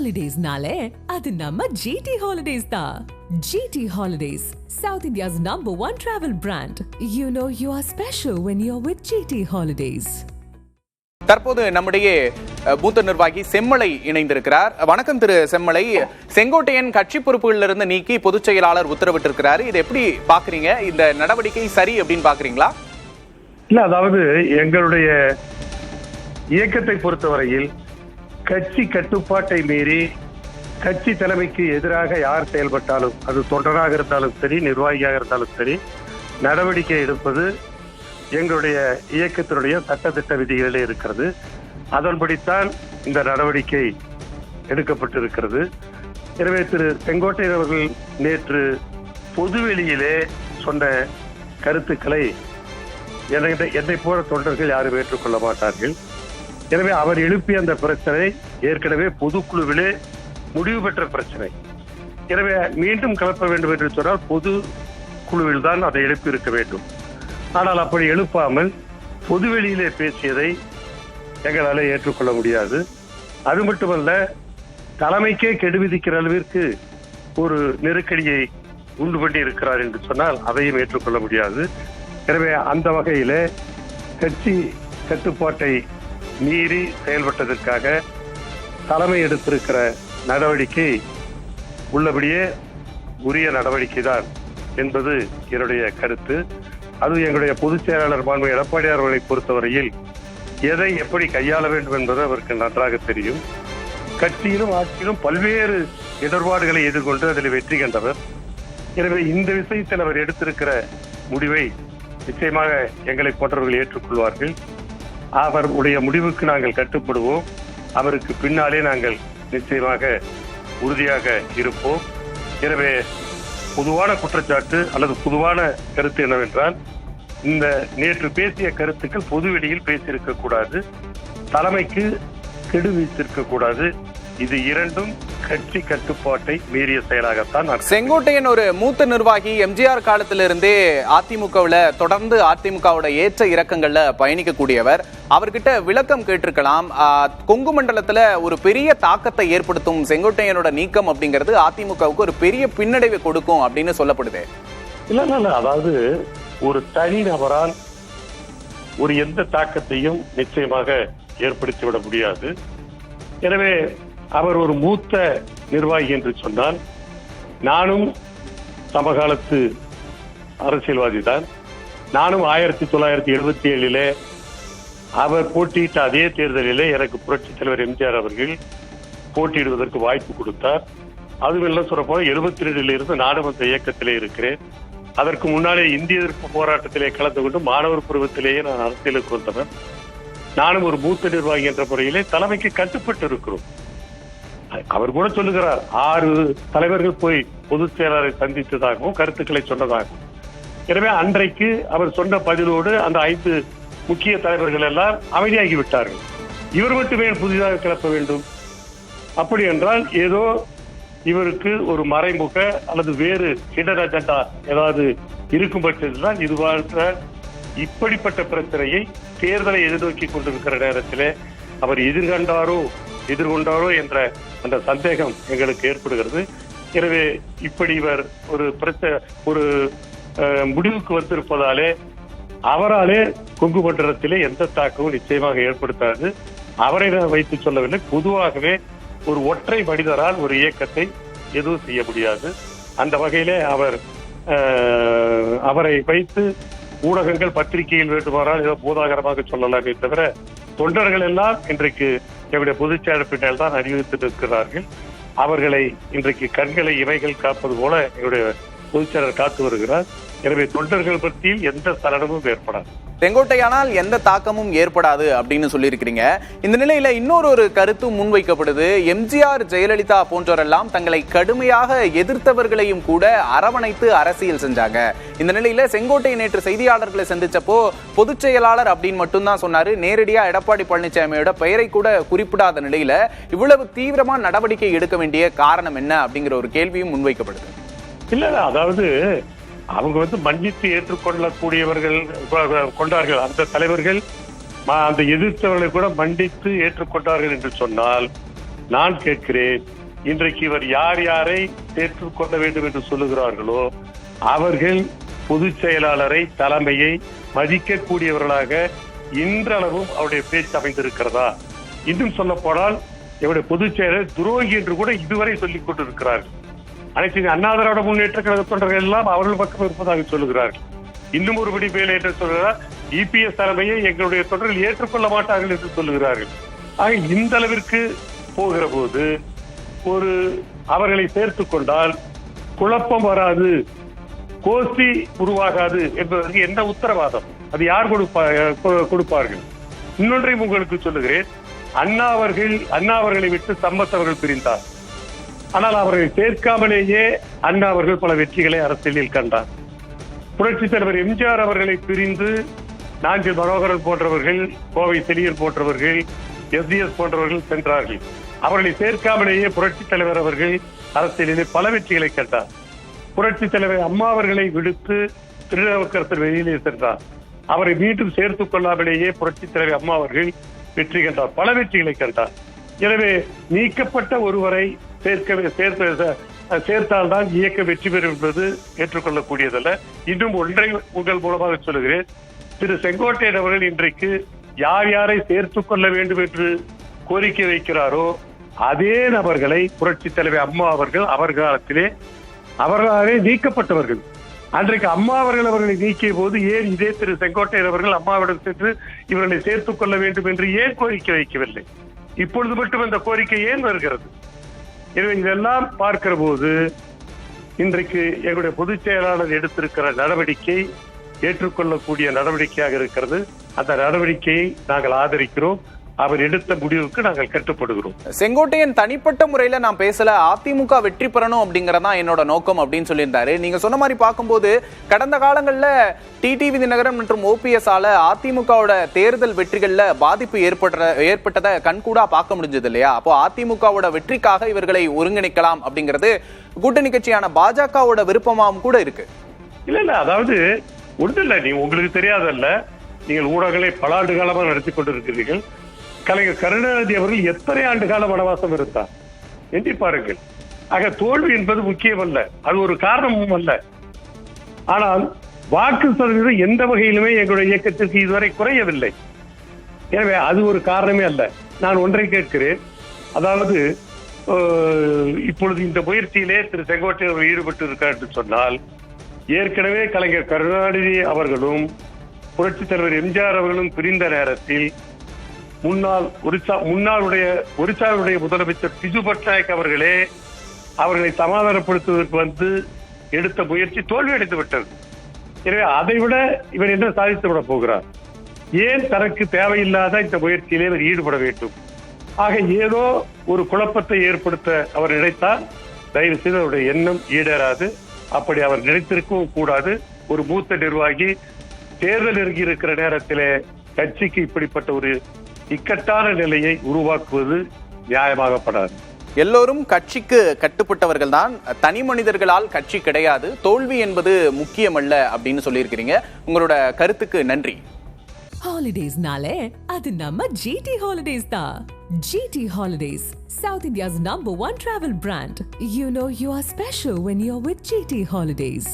ஹாலிடேஸ்னாலே அது நம்ம ஜிடி ஹாலிடேஸ் தான் GT holidays south India's number one travel brand you know you are special when you are with GT holidays தற்போது நம்முடைய மூத்த நிர்வாகி செம்மலை இணைந்திருக்கிறார். வணக்கம் திரு செம்மலை. செங்கோட்டையன் கட்சி பொறுப்புகளிலிருந்து நீக்கி பொதுச் செயலாளர் உத்தரவிட்டிருக்கிறாரு. இதை எப்படி பாக்குறீங்க இந்த நடவடிக்கை சரி அப்படின்னு பாக்குறீங்களா இல்ல அதாவது எங்களுடைய இயக்கத்தை பொறுத்தவரையில் கட்சி கட்டுப்பாட்டை மீறி கட்சி தலைமைக்கு எதிராக யார் செயல்பட்டாலும் அது தொண்டராக இருந்தாலும் சரி நிர்வாகியாக இருந்தாலும் சரி நடவடிக்கை எடுப்பது எங்களுடைய இயக்கத்தினுடைய சட்டத்திட்ட விதிகளிலே இருக்கிறது. அதன்படித்தான் இந்த நடவடிக்கை எடுக்கப்பட்டிருக்கிறது. எனவே திரு செங்கோட்டையன் அவர்கள் நேற்று பொதுவெளியிலே சொன்ன கருத்துக்களை என்னை என்னை போல தொண்டர்கள் யாரும் ஏற்றுக்கொள்ள மாட்டார்கள். எனவே அவர் எழுப்பிய அந்த பிரச்சனை ஏற்கனவே பொதுக்குழுவிலே முடிவு பெற்ற பிரச்சனை. எனவே மீண்டும் கிளப்ப வேண்டும் என்று சொன்னால் பொது குழுவில் தான் அதை எழுப்பி இருக்க வேண்டும். ஆனால் அப்படி எழுப்பாமல் பொதுவெளியிலே பேசியதை எங்களால் ஏற்றுக்கொள்ள முடியாது. அது மட்டுமல்ல தலைமைக்கே கெடு விதிக்கிற அளவிற்கு ஒரு நெருக்கடியை உண்டு பண்ணி இருக்கிறார் என்று சொன்னால் அதையும் ஏற்றுக்கொள்ள முடியாது. எனவே அந்த வகையில் கட்சி கட்டுப்பாட்டை மீறி செயல்பட்டதற்காக தலைமை எடுத்திருக்கிற நடவடிக்கை உள்ளபடியே உரிய நடவடிக்கை தான் என்பது என்னுடைய கருத்து. அது எங்களுடைய பொதுச் செயலாளர் மாண்பு எடப்பாடியார் அவர்களை பொறுத்தவரையில் எதை எப்படி கையாள வேண்டும் என்பது அவருக்கு நன்றாக தெரியும். கட்சியிலும் ஆட்சியிலும் பல்வேறு இடர்பாடுகளை எதிர்கொண்டு அதில் வெற்றி கண்டவர். எனவே இந்த விஷயத்தில் அவர் எடுத்திருக்கிற முடிவை நிச்சயமாக எங்களை போன்றவர்கள் ஏற்றுக்கொள்வார்கள். அவருடைய முடிவுக்கு நாங்கள் கட்டுப்படுவோம். அவருக்கு பின்னாலே நாங்கள் நிச்சயமாக உறுதியாக இருப்போம். எனவே பொதுவான குற்றச்சாட்டு அல்லது பொதுவான கருத்து என்னவென்றால் இந்த நேற்று பேசிய கருத்துக்கள் பொதுவெளியில் பேசியிருக்க கூடாது தலைமைக்கு கெடு வீசிருக்க கூடாது இது இரண்டும் கட்சி கட்டுப்பாட்டை மீறிய செயலாகத்தான் செங்கோட்டையன் ஒரு மூத்த நிர்வாகி எம்ஜிஆர் காலத்திலிருந்தே அதிமுகவுல தொடர்ந்து அதிமுகவோட ஏற்ற இறக்கங்கள்ல பயணிக்கக்கூடியவர். அவர்கிட்ட விளக்கம் கேட்டிருக்கலாம். கொங்கு மண்டலத்துல ஒரு பெரிய தாக்கத்தை ஏற்படுத்தும் செங்கோட்டையனோட நீக்கம் அப்படிங்கிறது அதிமுகவுக்கு ஒரு பெரிய பின்னடைவை கொடுக்கும் அப்படின்னு சொல்லப்படுது. இல்ல இல்ல இல்ல. அதாவது ஒரு தனி நபரால் ஒரு எந்த தாக்கத்தையும் நிச்சயமாக ஏற்படுத்திவிட முடியாது. எனவே அவர் ஒரு மூத்த நிர்வாகி என்று சொன்னால் நானும் சமகாலத்து அரசியல்வாதி தான். நானும் ஆயிரத்தி தொள்ளாயிரத்தி எழுபத்தி ஏழிலே அவர் போட்டியிட்ட அதே தேர்தலிலே எனக்கு புரட்சித் தலைவர் எம்ஜிஆர் அவர்கள் போட்டியிடுவதற்கு வாய்ப்பு கொடுத்தார். அதுவும் இல்லை சொல்ல எழுபத்தி ரெண்டுல இருந்து நானும் அந்த இயக்கத்திலே இருக்கிறேன். அதற்கு முன்னாலே இந்திய எதிர்ப்பு போராட்டத்திலே கலந்து கொண்டு மாணவர் பருவத்திலேயே நான் அரசியலுக்கு வந்தவன். நானும் ஒரு மூத்த நிர்வாகி என்ற முறையிலே தலைமைக்கு கட்டுப்பட்டு இருக்கிறோம் அவர் கூட சொல்லுகிறார் ஆறு தலைவர்கள் போய் பொதுச் செயலாளரை சந்தித்ததாகவும் கருத்துக்களை சொன்னதாகவும். எனவே அன்றைக்கு அவர் சொன்ன பதிலோடு அந்த ஐந்து முக்கிய தலைவர்கள் எல்லாம் அமைதியாகி விட்டார்கள் இவர் மட்டுமே புதிதாக கிளப்ப வேண்டும். அப்படி என்றால் ஏதோ இவருக்கு ஒரு மறைமுக அல்லது வேறு ஹிடர் அஜெண்டா ஏதாவது இருக்கும் பட்சத்தில் தான் இது இப்படிப்பட்ட பிரச்சனையை தேர்தலை எதிர்நோக்கி கொண்டிருக்கிற நேரத்தில் அவர் எதிர்கண்டாரோ எதிர்கொண்டாரோ என்ற அந்த சந்தேகம் எங்களுக்கு ஏற்படுகிறது. எனவே இப்படி இவர் ஒரு பிரச்ச ஒரு முடிவுக்கு வந்திருப்பதாலே அவராலே கொங்கு மண்டலத்திலே எந்த தாக்கமும் நிச்சயமாக ஏற்படுத்தாது. அவரை நான் வைத்து சொல்லவில்லை. பொதுவாகவே ஒரு ஒற்றை மனிதரால் ஒரு இயக்கத்தை எதுவும் செய்ய முடியாது. அந்த வகையிலே அவர் அவரை வைத்து ஊடகங்கள் பத்திரிகையில் வேண்டுமானால் ஏதோ பூதாகரமாக சொல்லலாமே தவிர தொண்டர்கள் எல்லாம் இன்றைக்கு எங்களுடைய பொதுச் செயலர் தான் அறிவித்திருக்கிறார்கள். அவர்களை இன்றைக்கு கண்களை இவைகள் காப்பது போல எங்களுடைய பொதுச் செயலர் காத்து வருகிறார். எனவே தொண்டர்கள் பற்றியும் எந்த சலனமும் ஏற்படாது. செங்கோட்டையானால் எந்த தாக்கமும் ஏற்படாது அப்படின்னு சொல்லியிருக்கிறீங்க. இந்த நிலையில இன்னொரு ஒரு கருத்து முன்வைக்கப்படுது. எம்ஜிஆர் ஜெயலலிதா போன்றோரெல்லாம் தங்களை கடுமையாக எதிர்த்தவர்களையும் கூட அரவணைத்து அரசியல் செஞ்சாங்க. இந்த நிலையில செங்கோட்டை நேற்று செய்தியாளர்களை சந்திச்சப்போ பொதுச் செயலாளர் அப்படின்னு மட்டும்தான் சொன்னாரு. நேரடியா எடப்பாடி பழனிசாமியோட பெயரை கூட குறிப்பிடாத நிலையில இவ்வளவு தீவிரமா நடவடிக்கை எடுக்க வேண்டிய காரணம் என்ன அப்படிங்கிற ஒரு கேள்வியும் முன்வைக்கப்படுது. இல்ல இல்ல, அதாவது அவங்க வந்து மன்னித்து ஏற்றுக்கொள்ளக்கூடியவர்கள் கொண்டார்கள். அந்த தலைவர்கள் அந்த எதிர்த்தவர்களை கூட மன்னித்து ஏற்றுக்கொண்டார்கள் என்று சொன்னால் நான் கேட்கிறேன் இன்றைக்கு இவர் யார் யாரை ஏற்றுக்கொள்ள வேண்டும் என்று சொல்லுகிறார்களோ அவர்கள் பொதுச் செயலாளரை தலைமையை மதிக்கக்கூடியவர்களாக இன்றளவும் அவருடைய பேச்சு அமைந்திருக்கிறதா? இன்னும் சொல்ல போனால் இவருடைய பொதுச் செயலர் துரோகி என்று கூட இதுவரை சொல்லிக் கொண்டிருக்கிறார்கள். அனைத்து இந்திய அண்ணா திராவிட முன்னேற்ற கழக தொண்டர்கள் எல்லாம் அவர்கள் பக்கம் இருப்பதாக சொல்லுகிறார்கள் இன்னும் ஒருபடி மேலே என்று சொல்கிறார் இபிஎஸ் தலைமையை எங்களுடைய தொடரில் ஏற்றுக்கொள்ள மாட்டார்கள் என்று சொல்லுகிறார்கள். ஆக இந்த அளவிற்கு போகிற போது ஒரு அவர்களை சேர்த்து கொண்டால் குழப்பம் வராது கோஷ்டி உருவாகாது என்பதற்கு என்ன உத்தரவாதம்? அது யார் கொடுப்பா கொ- கொடுப்பார்கள்? இன்னொன்றையும் உங்களுக்கு சொல்லுகிறேன். அண்ணா அவர்கள் அண்ணா அவர்களை விட்டு சம்பத் அவர்கள் பிரிந்தார். ஆனால் அவர்களை சேர்க்காமலேயே அண்ணா அவர்கள் பல வெற்றிகளை அரசியலில் கண்டார். புரட்சி தலைவர் எம்ஜிஆர் அவர்களை பிரிந்து நாஞ்சில் மனோகரன் போன்றவர்கள் கோவை செலியன் போன்றவர்கள் எஸ்டிஎஸ் போன்றவர்கள் சென்றார்கள். அவர்களை சேர்க்காமலேயே புரட்சி தலைவர் அவர்கள் அரசியலிலே பல வெற்றிகளை கண்டார். புரட்சி தலைவர் அம்மா அவர்களை விடுத்து திருநாவுக்கரசர் வெளியிலே சென்றார். அவரை மீண்டும் சேர்த்துக் கொள்ளாமலேயே புரட்சி தலைவர் அம்மா அவர்கள் வெற்றி கண்டார் பல வெற்றிகளை கண்டார். எனவே நீக்கப்பட்ட ஒருவரை சேர்க்க சேர்த்த சேர்த்தால்தான் இயக்க வெற்றி பெறும் என்பது ஏற்றுக்கொள்ளக்கூடியதல்ல. இன்னும் ஒன்றை உங்கள் மூலமாக சொல்லுகிறேன். திரு செங்கோட்டையன் அவர்கள் இன்றைக்கு யார் யாரை சேர்த்துக் கொள்ள வேண்டும் என்று கோரிக்கை வைக்கிறாரோ அதே நபர்களை புரட்சி தலைவர் அம்மா அவர்கள் அவர் காலத்திலே அவர்களாலே நீக்கப்பட்டவர்கள். அன்றைக்கு அம்மா அவர்கள் அவர்களை நீக்கிய போது ஏன் இதே திரு செங்கோட்டையன் அவர்கள் அம்மாவிடம் சென்று இவர்களை சேர்த்துக் கொள்ள வேண்டும் என்று ஏன் கோரிக்கை வைக்கவில்லை? இப்பொழுது மட்டும் இந்த கோரிக்கை ஏன் வருகிறது? எனவே இதெல்லாம் பார்க்கிற போது இன்றைக்கு எங்களுடைய பொதுச் செயலாளர் எடுத்திருக்கிற நடவடிக்கை ஏற்றுக்கொள்ளக்கூடிய நடவடிக்கையாக இருக்கிறது. அந்த நடவடிக்கையை நாங்கள் ஆதரிக்கிறோம். அவர் எடுத்த முடிவுக்கு நாங்கள் கட்டுப்படுகிறோம். செங்கோட்டையன் தனிப்பட்ட முறையில நான் பேசல அதிமுக வெற்றி பெறணும் அப்படிங்கறதான் என்னோட நோக்கம் அப்படின்னு சொல்லியிருந்தாரு. நீங்க சொன்ன மாதிரி பார்க்கும்போது கடந்த காலங்கள்ல டிடிவி தினகரன் மற்றும் ஓபிஎஸ் ஆல அதிமுகவோட தேர்தல் வெற்றிகள்ல பாதிப்பு ஏற்படுற ஏற்பட்டதை கண்கூடா பார்க்க முடிஞ்சது இல்லையா? அப்போ அதிமுகவோட வெற்றிக்காக இவர்களை ஒருங்கிணைக்கலாம் அப்படிங்கிறது கூட்டணி கட்சியான பாஜகவோட விருப்பமாவும் கூட இருக்கு. இல்ல இல்ல அதாவது ஒன்றும் இல்ல நீ உங்களுக்கு தெரியாதல்ல நீங்கள் ஊடகங்களை பல ஆண்டு காலமாக நடத்தி கொண்டிருக்கிறீர்கள். கலைஞர் கருணாநிதி அவர்கள் எத்தனை ஆண்டு கால வனவாசம் இருந்தார்? எண்ணி பாருங்கள். ஆக தோல்வி என்பது முக்கியமல்ல. அது ஒரு காரணமும் அல்ல. ஆனால் வாக்கு சதவீதம் எந்த வகையிலுமே எங்களுடைய இயக்கத்திற்கு இதுவரை குறையவில்லை. எனவே அது ஒரு காரணமே அல்ல. நான் ஒன்றை கேட்கிறேன். அதாவது இப்பொழுது இந்த முயற்சியிலே திரு செங்கோட்டையன் அவர்கள் ஈடுபட்டு இருக்கார் என்று சொன்னால் ஏற்கனவே கலைஞர் கருணாநிதி அவர்களும் புரட்சித் தலைவர் எம்ஜிஆர் அவர்களும் பிரிந்த நேரத்தில் முன்னாள் ஒரிசா முன்னாளுடைய ஒரிசாவுடைய முதலமைச்சர் பிஜு பட்நாயக் அவர்களே அவர்களை சமாதானப்படுத்துவதற்கு வந்து எடுத்த முயற்சி தோல்வியடைந்து விட்டது. எனவே அதை விட இவர் என்ன சாதித்து விட போகிறார்? ஏன் தனக்கு தேவையில்லாத இந்த முயற்சியிலே இவர் ஈடுபட வேண்டும்? ஆக ஏதோ ஒரு குழப்பத்தை ஏற்படுத்த அவர் நினைத்தால் தயவு செய்து அவருடைய எண்ணம் ஈடேறாது. அப்படி அவர் நினைத்திருக்கவும் கூடாது. ஒரு மூத்த நிர்வாகி தேர்தல் நெருங்கி இருக்கிற நேரத்திலே கட்சிக்கு இப்படிப்பட்ட ஒரு இக்கட்டான நிலையை உருவாக்குவது நியாயமாகப்படாது. எல்லோரும் கட்சிக்கு கட்டுப்பட்டவர்கள் தான் தனி மனிதர்களால் கட்சி கிடையாது. தோல்வி என்பது முக்கியமல்ல அப்படின்னு சொல்லியிருக்கிறீங்க. உங்களோட கருத்துக்கு நன்றி. ஹாலிடேஸ்னாலே அது நம்ம ஜிடி ஹாலிடேஸ் தான் GT holidays south India's number one travel brand you know you are special when you are with GT holidays